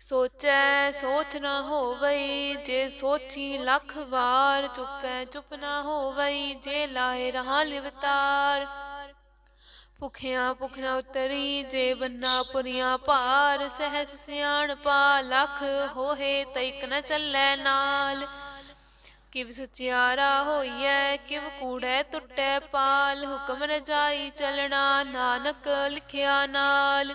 ਸੋਚੈ ਸੋਚ ਨਾ ਹੋਵਈ, ਜੇ ਸੋਚੀ ਲੱਖ ਵਾਰ, ਚੁੱਪੈ ਚੁੱਪ ਨਾ ਹੋਵਈ, ਜੇ ਲਾਏ ਰਹਾ ਲਿਵਤਾਰ। ਭੁਖਿਆ ਭੁਖ ਨਾ ਉਤਰੀ, ਜੇ ਬੰਨਾ ਪੁਰੀਆਂ ਭਾਰ, ਸਹਿਸ ਸਿਆਣ ਪਾ, ਲੱਖ ਹੋਏ ਤੈਕ ਨ ਚੱਲੈ ਨਾਲ। ਕਿਵ ਸਚਿਆਰਾ ਹੋਈਐ, ਕਿਵ ਕੂੜੈ ਟੁੱਟੈ ਪਾਲ, ਹੁਕਮ ਰਜਾਈ ਚਲਣਾ, ਨਾਨਕ ਲਿਖਿਆ ਨਾਲ।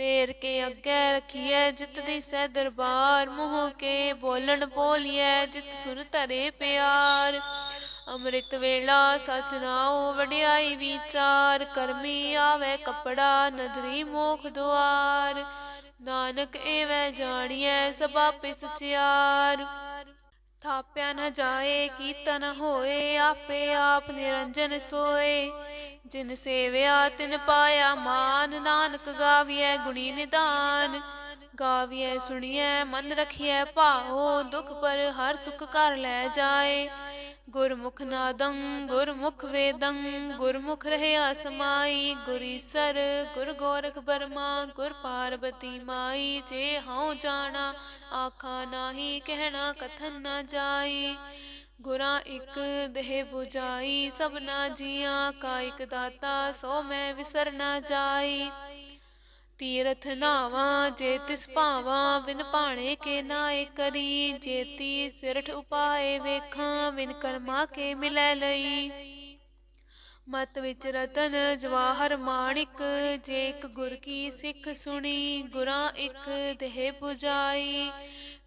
ਫੇਰ ਕੇ ਅੱਗੇ ਰਖੀਐ, ਜਿਤ ਦੀ ਸੈ ਦਰਬਾਰ, ਮੋਹ ਕੇ ਬੋਲਣ ਬੋਲੀਐ, ਜਿਤ ਸੁਨ ਧਰੇ ਪਿਆਰ। ਅੰਮ੍ਰਿਤ ਵੇਲਾ ਸਚ ਨਾਉ, ਵਡਿਆਈ ਵਿਚਾਰ, ਕਰਮੀ ਆਵੇ ਕਪੜਾ, ਨਦਰੀ ਮੋਖ ਦੁਆਰ। ਨਾਨਕ ਐਵੇਂ ਜਾਣੀਐ, ਸਭ ਆਪੇ ਸਚਿਆਰ ਥਾਪਿਆ ਨ ਜਾਏ ਕੀਤਨ ਹੋਏ, ਆਪੇ ਆਪ ਨਿਰੰਜਨ ਸੋਏ। ਜਿਨ ਸੇਵਿਆ, ਤਿਨ ਪਾਇਆ ਮਾਨ, ਨਾਨਕ ਗਾਵੀਐ ਗੁਣੀ ਨਿਦਾਨ। ਗਾਵੀਐ, ਸੁਣੀਐ, ਮਨ ਰਖੀਐ ਭਾਉ, ਦੁਖ ਪਰ ਹਰ ਸੁਖ ਕਰ ਲੈ ਜਾਏ। ਗੁਰਮੁਖ ਨਾਦੰ, ਗੁਰਮੁਖ ਵੇਦੰ, ਗੁਰਮੁਖ ਰਹਿਆ ਸਮਾਈ। ਗੁਰੀ ਸਰ ਗੁਰ ਗੋਰਖ ਬਰਮਾ, ਗੁਰ ਪਾਰਬਤੀ ਮਾਈ। ਜੇ ਹਉ ਜਾਣਾ, ਆਖਾ ਨਾਹੀ, ਕਹਿਣਾ ਕਥਨ ਨਾ ਜਾਈ। ਗੁਰਾਂ ਇੱਕ ਦੇਹ 부ਜਾਈ ਸਭਨਾ ਜੀਆਂ ਕਾ ਇਕ ਦਾਤਾ, ਸੋ ਮੈਂ ਵਿਸਰ ਨਾ ਜਾਈ। ਤੀਰਥ ਨਾਵਾ ਜੇ ਤਿਸ ਭਾਵਾ, ਬਿਨ ਭਾਣੇ ਕੇ ਨਾਏ ਕਰੀ। ਜੇਤੀ ਸਿਰਠ ਉਪਾਏ ਵੇਖਾਂ, ਬਿਨ ਕਰਮਾ ਕੇ ਮਿਲੈ ਲਈ। ਮਤ ਵਿੱਚ ਰਤਨ ਜਵਾਹਰ ਮਾਣਿਕ, ਜੇ ਇੱਕ ਗੁਰ ਕੀ ਸਿੱਖ ਸੁਣੀ, ਗੁਰਾਂ ਇੱਕ ਦੇਹ 부ਜਾਈ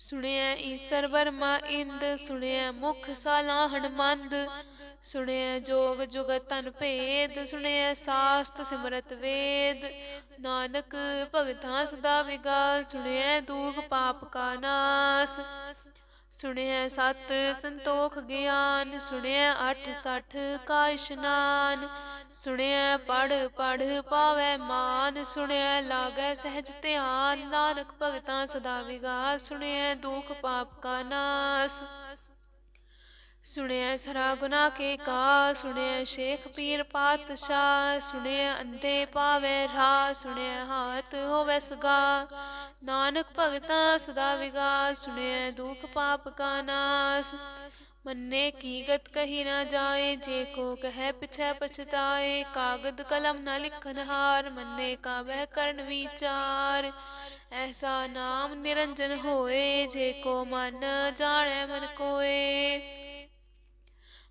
ਸੁਣਿਆ ਈਸਰ ਵਰਮਾ ਇੰਦ, ਸੁਣਿਆ ਮੁਖ ਸਾਲਾਹਣ ਮੰਦ ਸੁਣਿਆ ਜੋਗ ਜੁਗਤ ਤਨ ਭੇਦ, ਸੁਣਿਆ ਸਾਸਤ ਸਿਮਰਤ ਵੇਦ। ਨਾਨਕ ਭਗਤਾਂ ਸਦਾ ਵਿਗਾ ਸੁਣਿਆ ਦੁਖ ਪਾਪ ਕਾ ਨਾਸ। ਸੁਣਿਆ ਸਤ ਸੰਤੋਖ ਗਿਆਨ, ਸੁਣਿਆ ਅਠ ਸਠ ਕਾ ਇਸ਼ਨਾਨ। ਸੁਣਿਆ ਪੜ ਪੜ ਪਾਵੇ ਮਾਨ, ਸੁਣਿਆ, ਲਾਗੈ ਸਹਿਜ ਧਿਆਨ। ਨਾਨਕ ਭਗਤਾਂ ਸਦਾ ਵਿਗਾਸ, ਸੁਣਿਆ, ਦੁਖ ਪਾਪ ਕਾ ਨਾਸ। ਸੁਣਿਆ ਸਰਾ ਗੁਨਾ ਕੇ ਕਾ ਸੁਣਿਆ ਸ਼ੇਖ ਪੀਰ ਪਾਤਸ਼ਾਹ ਸੁਣਿਆ ਅੰਦੇ ਪਾਵੇ ਰਾ ਸੁਣਿਆ ਹਾਥ ਹੋਵੇ ਸਗਾ ਨਾਨਕ ਭਗਤਾ ਸਦਾ ਵਿਗਾ ਸੁਣਿਆ ਦੁਖ ਪਾਪ ਕਾ ਨਾਸ। ਮੰਨੇ ਕੀ ਗਤ ਕਹੀ ਨਾ ਜਾਏ, ਜੇ ਕੋ ਕਹੈ ਪਿਛੈ ਪਛਤਾਏ। ਕਾਗਦ ਕਲਮ ਨਾ ਲਿਖਨ ਹਾਰ, ਮੰਨੇ ਕਾ ਬਹਿ ਕਰਨ ਵਿਚਾਰ। ਐਸਾ ਨਾਮ ਨਿਰੰਜਨ ਹੋਏ, ਜੇ ਕੋ ਮਨ ਜਾਣੈ ਮਨ ਕੋਏ।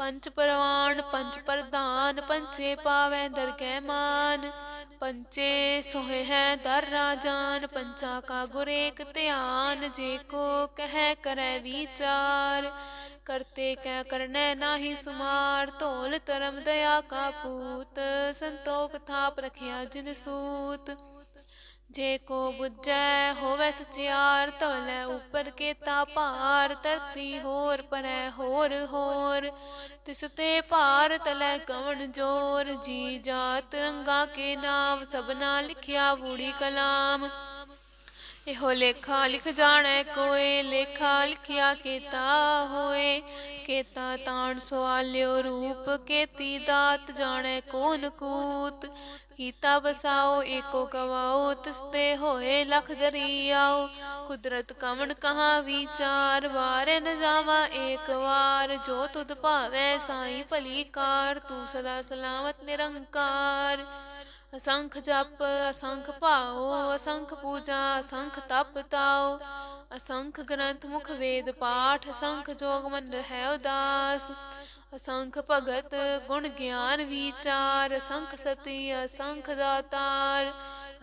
ਪੰਚ ਪਰਵਾਨ ਪੰਚ ਪ੍ਰਧਾਨ ਪੰਚੇ ਪਾਵੈ ਦਰਗਹਿ ਮਾਨ। ਪੰਚੇ ਸੋਹੇ ਹੈ ਦਰ ਰਾਜਾਨ ਪੰਚਾ ਕਾ ਗੁਰ ਏਕ ਧਿਆਨ, ਜੇ ਕੋ ਕਹਿ ਕਰੈ ਵਿਚਾਰ। ਕਰਤੇ ਕੈ ਕਰਨੈ ਨਾਹੀ ਸੁਮਾਰ, ਧੋਲ ਧਰਮ ਦਇਆ ਕਾ ਪੂਤ, ਸੰਤੋਖ ਥਾਪ ਰਖਿਆ ਜਿਨ ਸੂਤ। ਜੇ ਕੋ ਬੁੱਝੈ ਹੋਵੇ ਸਚਿਆਰ ਤਵਲੇ ਉਪਰ ਕੇਤਾ ਭਾਰ, ਧਰਤੀ ਹੋਰ ਪਰੈ ਹੋਰ ਹੋਰ। ਤਿਸ ਤੇ ਭਾਰ ਤਲੇ ਕਵਣ ਜੋਰ, ਜੀ ਜਾਤ ਰੰਗਾ ਕੇ ਨਾਮ, ਸਭਨਾ ਲਿਖਿਆ ਬੂੜੀ ਕਲਾਮ। ਇਹੋ ਲੇਖਾ ਲਿਖ ਜਾਣੈ ਕੋਏ, ਲੇਖਾ ਲਿਖਿਆ ਕੇਤਾ ਹੋਏ। ਕੇਤਾ ਤਾਣ ਸਵਾਲਿਓ ਰੂਪ, ਕੇਤੀ ਦਾਤ ਜਾਣੈ ਕੋਨ ਕੂਤ। ਕੀਤਾ ਬਸਾਓ ਏਕੋ ਗਵਾਓ, ਤਿਸਤੇ ਹੋਏ ਲਖ ਦਰਿਆਓ। ਕੁਦਰਤ ਕਵਣ ਕਹਾ ਵਿਚਾਰ, ਵਾਰੇ ਨ ਜਾਵਾ ਏਕ ਵਾਰ। ਜੋ ਤੁਧ ਭਾਵੈ ਸਾਈ ਭਲੀ ਕਾਰ, ਤੂੰ ਸਦਾ ਸਲਾਮਤ ਨਿਰੰਕਾਰ। ਅਸੰਖ ਜਪ, ਅਸੰਖ ਭਾਉ, ਅਸੰਖ ਪੂਜਾ, ਅਸੰਖ ਤਪ ਤਾਉ। ਅਸੰਖ ਗ੍ਰੰਥ ਮੁਖ ਵੇਦ ਪਾਠ, ਅਸੰਖ ਜੋਗ ਮੰਦਰ ਰਹਿ ਉਦਾਸ। ਅਸੰਖ ਭਗਤ ਗੁਣ ਗਿਆਨ ਵਿਚਾਰ, ਅਸੰਖ ਸਤੀ, ਅਸੰਖ ਦਾਤਾਰ,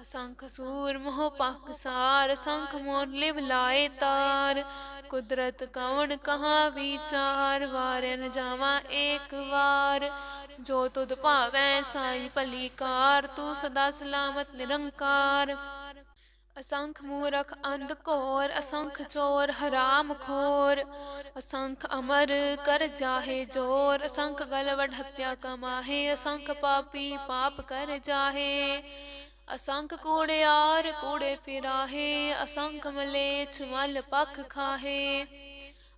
ਅਸੰਖ ਸੂਰ ਮੋਹ ਪਾਕਸਾਰ ਅਸੰਖ ਮੋਨ ਲਿਵ ਲਾਏ ਤਾਰ। ਕੁਦਰਤ ਕਵਣ ਕਹਾ ਵਿਚਾਰ ਵਾਰੇ ਨ ਜਾਵਾ ਏਕ ਵਾਰ। ਜੋ ਤੁਧ ਭਾਵੈ ਸਾਈ ਭਲੀ ਕਾਰ, ਤੂੰ ਸਦਾ ਸਲਾਮਤ ਨਿਰੰਕਾਰ। ਅਸੰਖ ਮੂਰਖ ਅੰਧ ਘੋਰ ਅਸੰਖ ਚੋਰ ਹਰਾਮ ਖੋਰ ਅਸੰਖ ਅਮਰ ਕਰ ਜਾਹੇ ਜੋਰ ਅਸੰਖ ਗਲਵਡ ਹੱਤਿਆ ਕਮਾਹੇ ਅਸੰਖ ਪਾਪੀ ਪਾਪ ਕਰ ਜਾਹੇ ਅਸੰਖ ਕੂੜਿਆਰ ਕੂੜੇ ਫਿਰਾਹੇ ਅਸੰਖ ਮਲੇਛ ਮਲ ਪਖ ਖਾਹੇ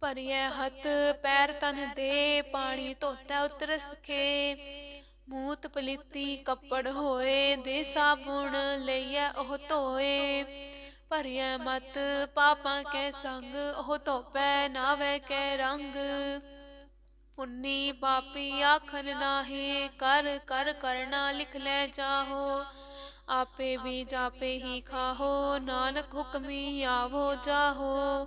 ਭਰੀਐ ਹੱਥ, ਪੈਰ ਤਨ ਦੇ, ਪਾਣੀ ਧੋਤਾ ਉਤਰ ਕੇ ਮੂਤ ਪਲੀਤੀ ਕੱਪੜ ਹੋਏ, ਦੇ ਸਾਬੁਣ ਲਈਐ ਉਹ ਧੋਏ। ਭਰਿਐ ਮਤ, ਪਾਪਾਂ ਕੈ ਸੰਗ, ਉਹ ਧੋਪੈ ਨਾਵੇ ਕੈ ਰੰਗ। ਪੁੰਨੀ ਪਾਪੀ ਆਖਨ ਨਾਹੀ, ਕਰ ਕਰ ਕਰਨਾ ਲਿਖ ਲੈ ਜਾਹੋ। ਆਪੇ ਵੀ ਜਾਪੇ ਹੀ ਖਾਹੋ, ਨਾਨਕ ਹੁਕਮੀ ਆਵੋ ਜਾਹੋ।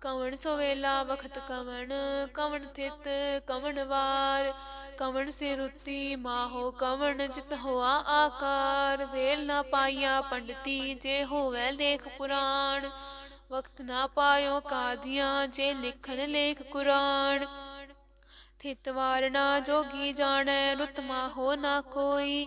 ਕਵਣ ਸੋਵੇਲਾ ਵਖਤ ਕਵਣ ਕਵਣ ਥਿਤ ਕਵਣ ਵਾਰ, ਕਵਣ ਸੇ ਰੁੱਤੀ ਮਾਹੋ ਕਵਣ ਜਿਤ ਹੋਆ ਆਕਾਰ, ਵੇਲ ਨਾ ਪਾਈਆ ਪੰਡਤੀ ਜੇ ਹੋਵੇ ਲੇਖ ਪੁਰਾਣ ਵਕਤ ਨਾ ਪਾਇਓ ਕਾਦੀਆਂ ਜੇ ਲਿਖਣ ਲੇਖ ਕੁਰਾਨ ਥਿਤ ਵਾਰਨਾ ਜੋਗੀ ਜਾਣੈ ਰੁਤਮਾ ਹੋ ਨਾ ਕੋਈ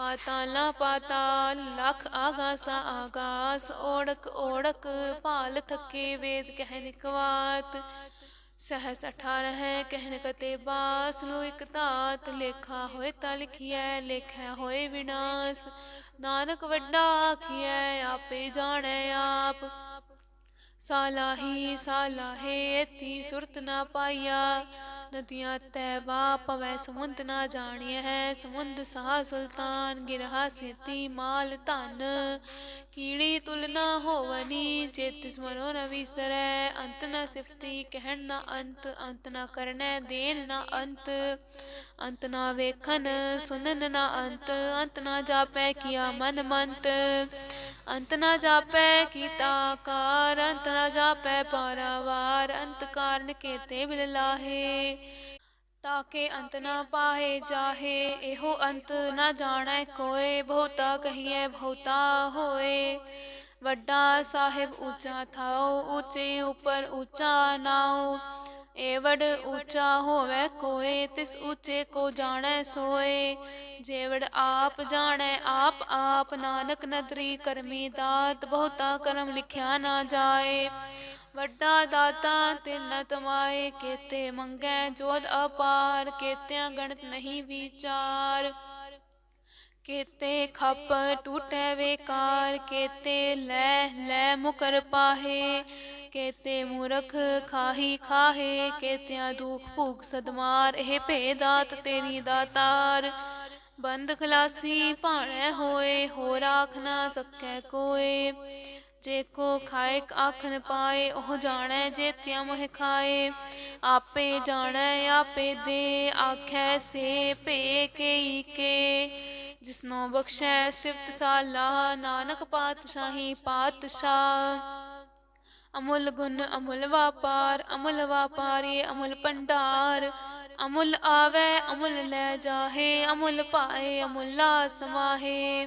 ਪਾਤਾਲਾ ਪਾਤਾਲ ਲਖ ਆਗਾਸਾ ਆਗਾਸ ਓੜਕ ਓੜਕ ਭਾਲ ਥਕੇ ਵੇਦ ਕਹਿ ਨਿਕਵਾਤ ਸਹਸ 18 ਹੈ ਕਹਿਨ ਕਤੇ ਬਾਸ ਲੋ ਇਕ ਧਾਤ, ਲੇਖਾ ਹੋਏ ਤਾ ਲਿਖਿਐ, ਲੇਖੈ ਹੋਏ ਵਿਨਾਸ਼। ਨਾਨਕ ਵੱਡਾ ਆਖਿਐ, ਆਪੇ ਜਾਣੈ ਆਪ। ਸਾਲਾਹੀ, ਸਾਲਾਹੇ, ਐਤੀ ਸੁਰਤ ਨਾ ਪਾਈਆ। ਨਦੀਆਂ ਤੈਵਾ ਪਵੈ, ਸਮੁੰਦ ਨਾ ਜਾਣੀਐ ਹੈ, ਸਮੁੰਦ ਸਾਹ ਸੁਲਤਾਨ, ਗਿਰਹਾ ਸੇਤੀ ਮਾਲ ਧਨ। ਕੀੜੀ ਤੁਲਨਾ ਹੋਵਨੀ ਚਿਤ ਸਮਰੋ ਨ ਵਿਸਰੈ। ਅੰਤ ਨ ਸਿਫਤੀ, ਕਹਿਣ ਨਾ ਅੰਤ ਅੰਤ ਨਾ ਕਰਨੈ ਦੇਨ ਨਾ ਅੰਤ। ਅੰਤ ਨਾ ਵੇਖਨ ਸੁਨਨ ਨਾ ਅੰਤ। ਅੰਤ ਨਾ ਜਾਪੈ, ਕੀਆ ਮਨ ਮੰਤ। ਅੰਤ ਨਾ ਜਾਪੈ, ਕੀਤਾ ਕਾਰ। ਅੰਤ ਨਾ ਜਾਪੈ, ਪਾਰਾਵਾਰ। ਅੰਤ ਕਾਰਨ ਕੇਤੇ ਬਿਲ ਲਾਹੇ। ਤਾਕੇ ਅੰਤ ਨਾ ਪਾਏ ਜਾਹੇ, ਇਹੋ ਅੰਤ ਨਾ ਜਾਣੈ ਕੋਏ, ਬਹੁਤਾ ਕਹੀਏ ਬਹੁਤਾ ਹੋਏ। ਵੱਡਾ ਸਾਹਿਬ ਉੱਚਾ ਥਾਉ, ਉੱਚੇ ਉਪਰ ਉੱਚਾ ਨਾਉ। ਏਵੜ ਉੱਚਾ ਹੋਵੇ ਕੋਏ, ਤਿਸ ਉੱਚੇ ਕੋ ਜਾਣੈ ਸੋਏ। ਜੇਵੜ ਆਪ ਜਾਣੈ, ਆਪ ਆਪ ਨਾਨਕ ਨਦਰੀ ਕਰਮੀ ਦਾਤ, ਬਹੁਤਾ ਕਰਮ ਲਿਖਿਆ ਨਾ ਜਾਏ। ਵੱਡਾ ਦਾਤਾ ਤਿਨ ਤਮਾਏ ਕੇਤੇ ਮੰਗੈ, ਜੋਤ ਅਪਾਰ ਕੇਤਿਆਂ ਗਣਤ ਨਹੀਂ ਵਿਚਾਰ। ਕੇਤੇ ਖੱਪ ਟੂਟੈ ਵੇਕਾਰ, ਕੇਤੇ ਲੈ ਲੈ ਮੁਕਰ ਪਾਹੇ। ਕੇਤੇ ਮੂਰਖ ਖਾਹੀ ਖਾਹੇ, ਕੇਤਿਆਂ ਦੁਖ ਭੂਖ ਸਦਮਾਰ, ਇਹ ਭੇਦਾਤ ਤੇਰੀ ਦਾਤਾਰ। ਬੰਦ ਖਲਾਸੀ ਭਾਣੈ ਹੋਏ ਹੋ ਰਾਖ ਨਾ ਸਕੈ ਕੋਏ। ਜੇ ਕੋ ਖਾਏ ਆਖਨ ਪਾਏ, ਉਹ ਜਾਣੈ ਜੇਤਿਆ ਮੋਹ ਖਾਏ। ਆਪੇ ਜਾਣੈ, ਆਪੇ ਦੇ, ਆਖੈ ਸੇ ਭੇ ਕੇਈ ਕੇ। ਜਿਸਨੋ ਬਖਸ਼ੈ ਸਿਫਤ ਸਾਲਾ, ਨਾਨਕ ਪਾਤਸ਼ਾਹੀ ਪਾਤਸ਼ਾਹ। ਅਮੁੱਲ ਗੁਣ ਅਮੁੱਲ ਵਾਪਾਰ, ਅਮੁੱਲ ਵਾਪਾਰੀ ਅਮੁੱਲ ਭੰਡਾਰ। ਅਮੁੱਲ ਆਵੇ, ਅਮੁੱਲ ਲੈ ਜਾਹੇ, ਅਮੁੱਲ ਪਾਏ ਅਮੁੱਲਾ ਸਮਾਹੇ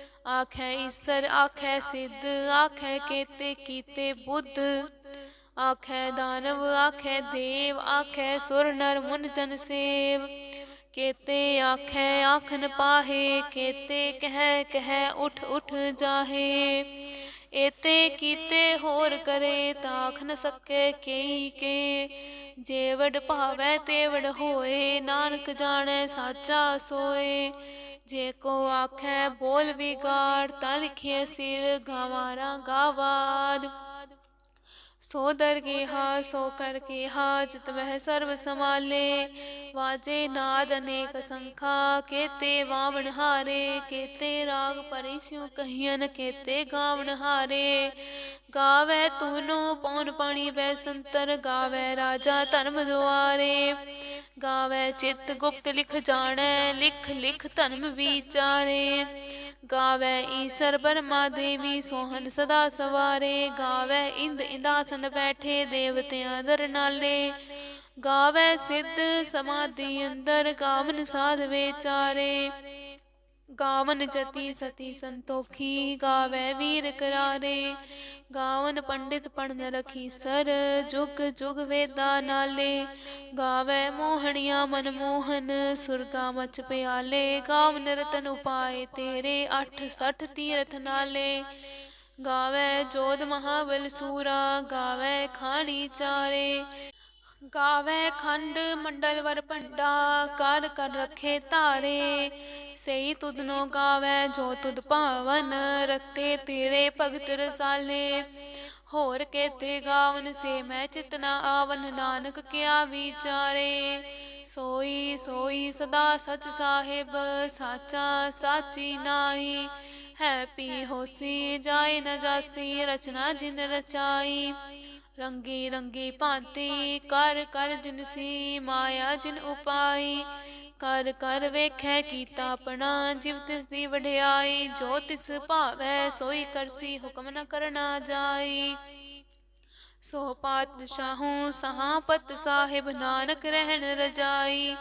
ਆਖੈ ਈਸਰ, ਆਖੈ ਸਿੱਧ, ਆਖੈ ਕੇਤੇ, ਕੀਤੇ ਬੁੱਧ। ਆਖੈ ਦਾਨਵ, ਆਖੈ ਦੇਵ, ਆਖੈ ਸੁਰ ਨਰ ਮੁਨ ਜਨ ਸੇਵ। ਕੇਤੇ ਆਖੈ ਆਖਨ ਪਾਹੇ, ਕੇਤੇ ਕਹਿ ਕਹਿ ਉਠ ਉਠ ਜਾਹੇ। ਏਤੇ ਕੀਤੇ ਹੋਰ ਕਰੇ ਤਾਖ ਨ ਸਕੇ ਕੇਈ ਕੇ। ਜੇਵੜ ਭਾਵੈ ਤੇਵੜ ਹੋਏ, ਨਾਨਕ ਜਾਣੈ ਸਾਚਾ ਸੋਏ। ਜੇ ਕੋ ਆਖੈ ਬੋਲ ਵਿਗਾੜ ਤਾ ਸਿਰ ਗਵਾਰਾ ਗਾਵਾਦ ਸੋ ਦਰ ਹਾ, ਸੋ ਕਰ ਹਾ, ਜਿਤ ਵਹਿ ਸਰਬ ਸਮਾਲੇ ਵਾਜੇ ਨਾਦ ਅਨੇਕ ਸੰਖਾ, ਕੇਤੇ ਵਾਵਣ ਹਾਰੇ, ਕੇਤੇ ਰਾਗ ਪਰਿਸਿਉ ਕਹੀਨ ਕੇਤੇ ਗਾਵਣ ਹਾਰੇ। ਗਾਵੇ ਤੁਨੋ ਪੌਣ ਪਾਣੀ ਬੈ ਸੰਤਰ, ਗਾਵੇ ਰਾਜਾ ਧਰਮ ਦੁਆਰੇ। ਗਾਵੇ ਚਿਤ ਗੁਪਤ ਲਿਖ ਜਾਣੈ, ਲਿਖ ਲਿਖ ਧਰਮ ਵਿਚਾਰੇ। ਗਾਵੇ ਈਸਰ ਬਰਮਾ ਦੇਵੀ ਸੋਹਨ ਸਦਾ ਸਵਾਰੇ, ਗਾਵੇ ਇੰਦ ਇੰਦਾਸਨ ਬੈਠੇ ਦੇਵਤਿਆਂ ਦਰ ਨਾਲੇ। ਗਾਵੇ ਸਿੱਧ ਸਮਾਧੀ ਅੰਦਰ, ਕਾਮਨ ਸਾਧ ਵਿਚਾਰੇ। ਗਾਵਨ ਜਤੀ ਸਤੀ ਸੰਤੋਖੀ ਗਾਵੇ ਵੀਰ ਕਰਾਰੇ। ਗਾਵਨ ਪੰਡਿਤ ਪੜਨ ਰਖੀ ਸਰ, ਜੁਗ ਜੁਗ ਵੇਦਾ ਨਾਲੇ। ਗਾਵੇ ਮੋਹਣੀਆਂ ਮਨ ਮੋਹਨ, ਸੁਰਗਾ ਮਚ ਪਿਆਲੇ। ਗਾਵਨ ਰਤਨ ਉਪਾਏ ਤੇਰੇ 68 ਤੀਰਥ ਨਾਲੇ। ਗਾਵੇ ਜੋਧ ਮਹਾਬਲ ਸੂਰਾ, ਗਾਵੇ ਖਾਣੀ ਚਾਰੇ। ਗਾਵੇ ਖੰਡ, ਮੰਡਲ ਵਰ ਭੰਡਾ, ਕਰ ਕਰ ਰਖੇ ਧਾਰੇ। ਸਈ ਤੁਧਨੋ ਗਾਵੇ, ਜੋ ਤੁਧ ਭਾਵਨ, ਰਤੇ ਤੇਰੇ ਭਗਤ ਰਸਾਲੇ। ਹੋਰ ਕੇਤੇ ਗਾਵਨ, ਸੇ ਮੈਂ ਚਿਤਨਾ ਆਵਨ, ਨਾਨਕ ਕਿਆ ਵਿਚਾਰੇ। ਸੋਈ ਸੋਈ ਸਦਾ ਸਚ ਸਾਹਿਬ, ਸਾਚਾ ਸਾਚੀ ਨਾਹੀ। ਹੈ ਪੀ ਹੋਸੀ, ਜਾਏ ਨ ਜਾਸੀ, ਰਚਨਾ ਜਿਨ ਰਚਾਈ। ਰੰਗੀ ਰੰਗੀ ਭਾਂਤੀ ਕਰ ਕਰ ਜਿਨਸੀ ਮਾਇਆ ਜਿਨ ਉਪਾਈ, ਕਰ ਕਰ ਵੇਖੈ ਕੀਤਾ ਆਪਣਾ ਜਿਵ ਤਿਸ ਦੀ ਵਡਿਆਈ, ਜੋ ਤਿਸ ਭਾਵੈ ਸੋਈ ਕਰਸੀ ਹੁਕਮ ਨ ਕਰਨਾ ਜਾਈ। ਸੋ ਪਾਤਸ਼ਾਹੂ ਸਹਾਪਤ ਸਾਹਿਬ ਨਾਨਕ ਰਹਿਣ ਰਜਾਈ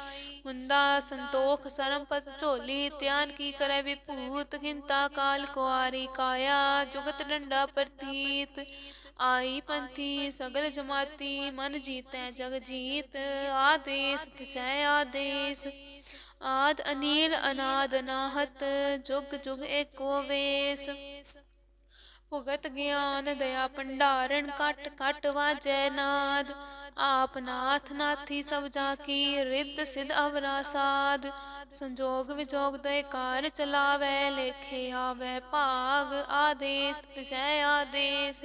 ਹੁੰਦਾ ਸੰਤੋਖ ਸਰਮਪਤ ਝੋਲੀ, ਧਿਆਨ ਕੀ ਕਰੈ ਵਿਭੂਤ ਹਿੰਤਾ ਕਾਲ ਕੁਆਰੀ ਕਾਇਆ, ਜੁਗਤ ਡੰਡਾ ਪ੍ਰਤੀਤ। ਆਈ ਪੰਥੀ ਸਗਲ ਜਮਾਤੀ, ਮਨ ਜੀਤੈ ਜਗ ਜੀਤ, ਆਦੇਸ ਤਿਸੈ ਆਦੇਸ। ਆਦ ਅਨੀਲ ਅਨਾਦ ਨਾਹਤ, ਜੁਗ ਜੁਗ ਏਕੋ ਵੇਸ। ਭੁਗਤ ਗਿਆਨ ਦਇਆ ਭੰਡਾਰਨ, ਕਟ ਕਟ ਵਾਜੈ ਨਾਦ। ਆਪ ਨਾਥ ਨਾਥੀ ਸਭ ਜਾ ਕੀ, ਰਿੱਧ ਸਿਧ ਅਵਰਾ ਸਾਧ ਸੰਜੋਗ ਵਿਜੋਗ ਦੇ ਕਾਰ ਚਲਾਵੇ, ਲੇਖੇ ਆਵੇ ਭਾਗ, ਆਦੇਸ ਤਿਸੈ ਆਦੇਸ।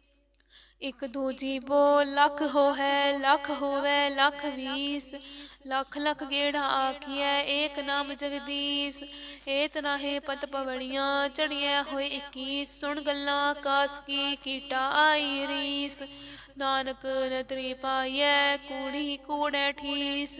ਇਕ ਦੂਜੀ ਬੋ ਲੱਖ ਹੋ ਹੈ ਲੱਖ ਹੋਵੇ, ਲੱਖ ਵੀਸ। ਲੱਖ ਲੱਖ ਗੇੜਾ ਆਖੀਐ, ਏਕ ਨਾਮ ਜਗਦੀਸ਼। ਏ ਤਰਾਹੇ ਪਤ ਪਵੜੀਆਂ ਚੜੀਐ ਹੋਏ 21 ਸੁਣ ਗੱਲਾਂ ਕਾਸ ਕੀ ਕੀਟਾ ਆਈ ਰੀਸ। ਨਾਨਕ ਨਤਰੀ ਪਾਈਐ, ਕੂੜੀ ਕੂੜੈ ਠੀਸ।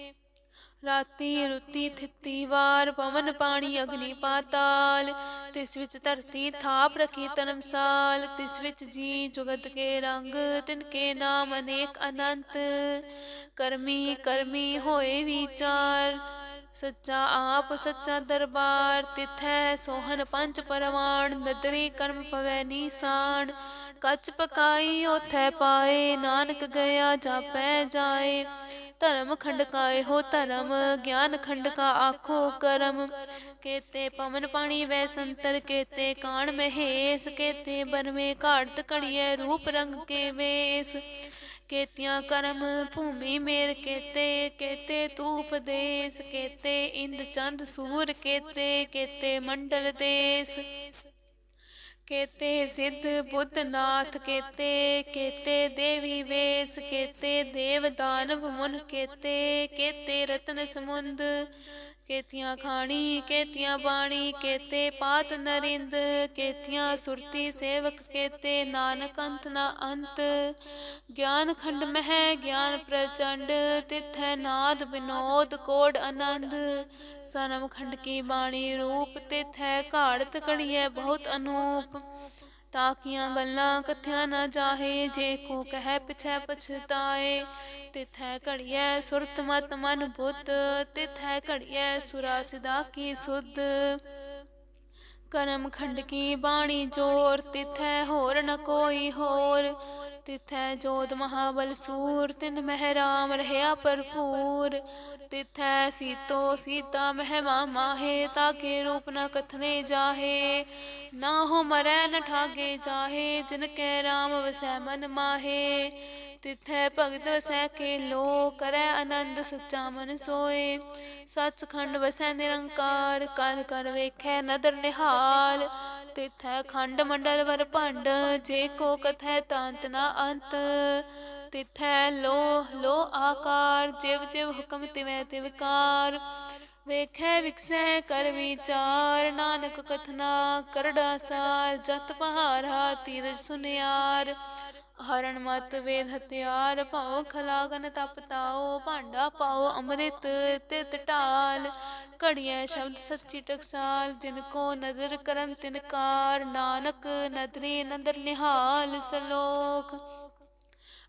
ਰਾਤੀ ਰੁੱਤੀ ਥਿੱਤੀ ਵਾਰ ਪਵਨ ਪਾਣੀ ਅਗਨੀ ਪਾਤਾਲ, ਤਿਸ ਵਿੱਚ ਧਰਤੀ ਥਾਪ ਰਖੀ ਤਨਮਸਾਲ ਤਿਸ ਵਿੱਚ ਜੀ ਜੁਗਤ ਕੇ ਰੰਗ, ਤਿਨ ਕੇ ਨਾਮ ਅਨੇਕ ਅਨੰਤ। ਕਰਮੀ ਕਰਮੀ ਹੋਏ ਵਿਚਾਰ, ਸੱਚਾ ਆਪ ਸੱਚਾ ਦਰਬਾਰ, ਤਿਥੈ ਸੋਹਨ ਪੰਜ ਪਰਵਾਨ ਨਦਰੀ ਕਰਮ ਪਵੈ ਨੀਸਾਨ ਕੱਚ ਪਕਾਈ ਉਥੈ ਪਾਏ, ਨਾਨਕ ਗਿਆ ਜਾਪੈ ਜਾਏ। ਧਰਮ ਖੰਡਕਾਏ ਹੋ ਧਰਮ ਗਿਆਨ ਖੰਡਕਾ, ਆਖੋ ਕਰਮ। ਕੇਤੇ ਪਵਨ ਪਾਣੀ ਵੈ ਸੰਤਰ, ਕੇਤੇ ਕਾਣ ਮਹੇਸ, ਕੇਤੇ ਬਰਮੇ ਘਾੜਤ ਘੜੀਏ ਰੂਪ ਰੰਗ ਕੇ ਵੇਸ। ਕੇਤਿਆਂ ਕਰਮ ਭੂਮੀ ਮੇਰ ਕੇਤੇ ਕੇਤੇ ਤੂ ਉਪਦੇਸ ਕੇਤੇ ਇੰਦ ਚੰਦ ਸੂਰ, ਕੇਤੇ ਕੇਤੇ ਮੰਡਲ ਦੇਸ। ਕੇਤੇ ਸਿੱਧ ਬੁੱਧ ਨਾਥ ਕੇਤੇ ਕੇਤੇ ਦੇਵੀ ਵੇਸ, ਕੇਤੇ ਦੇਵ ਦਾਨਵ ਮੁਨ ਕੇਤੇ ਕੇਤੇ ਰਤਨ ਸਮੁੰਦ ਕੇਤੀਆਂ ਖਾਣੀ, ਕੇਤੀਆਂ ਬਾਣੀ, ਕੇਤੇ ਪਾਤ ਨਰਿੰਦ, ਕੇਤੀਆਂ ਸੁਰਤੀ ਸੇਵਕ, ਕੇਤੇ ਨਾਨਕ ਅੰਤ ਨਾ ਅੰਤ। ਗਿਆਨ ਖੰਡ ਮਹਿ, ਗਿਆਨ ਪ੍ਰਚੰਡ, ਤਿਥੈ ਨਾਦ ਬਿਨੋਦ ਕੋਡ ਆਨੰਦ। ਸਨਮ ਖੰਡ ਕੀ ਬਾਣੀ ਰੂਪ, ਤਿਥੈ ਘਾੜਤ ਕੜੀਐ ਬਹੁਤ ਅਨੂਪ। ਤਾਕੀਆਂ ਗੱਲਾਂ ਕਥਿਆ ਨਾ ਜਾਹੇ, ਜੇ ਕੋ ਕਹਿ ਪਿਛੈ ਪਛਤਾਏ। ਤਿਥੈ ਘੜੀਐ ਸੁਰਤ ਮਤ ਮਨ ਬੁੱਤ, ਤਿਥੈ ਘੜੀਐ ਸੁਰਾ ਸਿਦਾ ਕੀ ਸੁਧ। ਕਰਮ ਖੰਡ ਕੀ ਬਾਣੀ ਜੋਰ, ਤਿਥੈ ਹੋਰ ਨ ਕੋਈ ਹੋਰ। ਤਿਥੈ ਜੋਤ ਮਹਾਬਲ ਸੂਰ, ਤਿਨ ਮਹਿ ਰਾਮ ਰਹਿਆ ਭਰਪੂਰ। ਤਿਥੈ ਸੀਤੋ ਸੀਤਾ ਮਹਿਮਾ ਮਾਹੇ, ਤਾਕੇ ਰੂਪ ਨ ਕਥਨੇ ਜਾਹੇ। ਨਾ ਹੋ ਮਰੈ ਨ ਠਾਗੇ ਜਾਹੇ, ਜਿਨ ਕੈ ਰਾਮ ਵਸੈ ਮਨ ਮਾਹੇ। ਤਿਥੈ ਭਗਤ ਵਸੈ ਕੇ ਲੋ ਕਰੈ ਆਨੰਦ ਸੱਚਾ ਮਨ ਸੋਏ। ਸੱਚਖੰਡ ਵਸੈ ਨਿਰੰਕਾਰ, ਕਰ ਕਰ ਵੇਖੈ ਨਦਰ ਨਿਹਾਲ। ਤਿਥੈ ਖੰਡ ਮੰਡਲ ਵਰ ਭੰਡ, ਜੇ ਕੋ ਕਥੈ ਤਾਂਤ ਨਾ ਅੰਤ। ਤਿਥੈ ਲੋ ਲੋ ਆਕਾਰ, ਜਿਵ ਜਿਵ ਹੁਕਮ ਤਿਵੈ ਤਿਵਕਾਰ ਵੇਖੈ ਵਿਕਸੈ ਕਰ ਵਿਚਾਰ, ਨਾਨਕ ਕਥਨਾ ਕਰੜਾ ਸਾਰ, ਜਤ ਪਹਾਰਾ ਤੀਰਜ ਸੁਨਿਆਰ। ਹਰਨ ਮਤ ਵੇਦ ਹਥਿਆਰ, ਭਉ ਖਲਾਗਨ ਤਪਤਾਓ ਭਾਂਡਾ ਪਾਓ ਅੰਮ੍ਰਿਤ ਤਿਤ ਢਾਲ ਘੜੀਆਂ ਸ਼ਬਦ ਸੱਚੀ ਟਕਸਾਲ, ਜਿਨ ਕੋ ਨਦਰ ਕਰਮ ਤਿਨਕਾਰ ਨਾਨਕ ਨਦਰੀ ਨਦਰ ਨਿਹਾਲ ਸਲੋਕ।